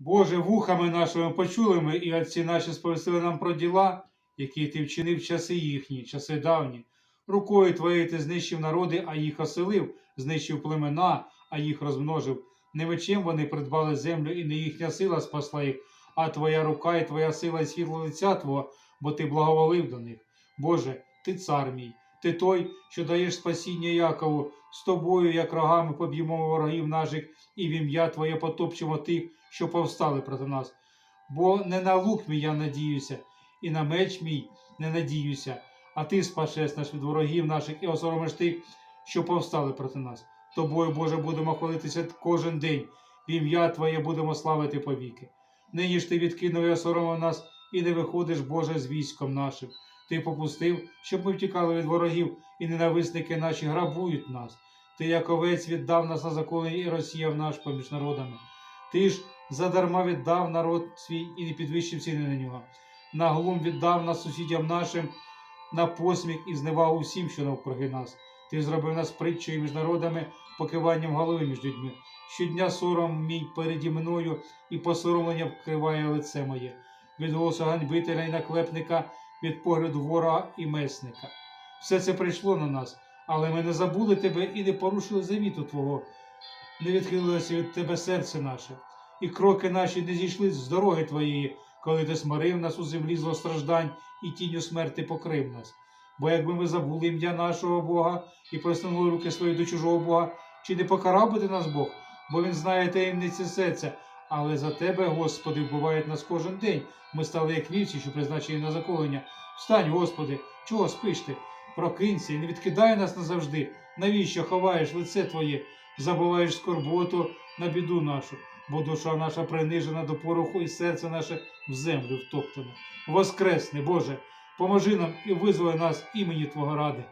Боже, вухами нашими почули ми, і отці наші сповістили нам про діла, які ти вчинив часи їхні, часи давні. Рукою твоєю ти знищив народи, а їх оселив, знищив племена, а їх розмножив. Не мечем вони придбали землю, і не їхня сила спасла їх, а твоя рука і твоя сила і світло лиця Твого, бо ти благоволив до них. Боже, ти цар мій, ти той, що даєш спасіння Якову, з тобою, як рогами, поб'ємо ворогів наших, і в ім'я Твоє потопчемо тих, що повстали проти нас. Бо не на лук мій я надіюся, і на меч мій не надіюся, а ти спасеш нас від ворогів наших і осоромиш тих, що повстали проти нас. Тобою, Боже, будемо хвалитися кожен день, в ім'я Твоє будемо славити повіки. Нині ж ти відкинув і осоромив нас, і не виходиш, Боже, з військом нашим. Ти попустив, щоб ми втікали від ворогів, і ненависники наші грабують нас. Ти, як овець, віддав нас на заколення і розсіяв наш поміж народами. Ти ж задарма віддав народ свій і не підвищив ціни на нього. На глум віддав нас сусідям нашим, на посміх і зневагу всім, що навкруги нас. Ти зробив нас притчею між народами, покиванням голови між людьми. Щодня сором мій переді мною і посоромлення вкриває лице моє, від голосу ганьбителя і наклепника, від погляду ворога і месника. Все це прийшло на нас, але ми не забули тебе і не порушили завіту Твого, не відхилилося від тебе серце наше, і кроки наші не зійшли з дороги Твоєї, коли ти смирив нас у землі злостраждань і тінню смерти покрив нас. Бо якби ми забули ім'я нашого Бога і простягнули руки свої до чужого Бога, чи не покарав би ти нас Бог? Бо він знає таємниці серця. Але за тебе, Господи, вбивають нас кожен день. Ми стали як вівці, що призначені на заколення. Встань, Господи, чого спиш ти? Прокинься і не відкидай нас назавжди. Навіщо ховаєш лице Твоє, забуваєш скорботу на біду нашу, бо душа наша принижена до пороху, і серце наше в землю втоптане. Воскресни, Боже, поможи нам і визволи нас імені Твого ради.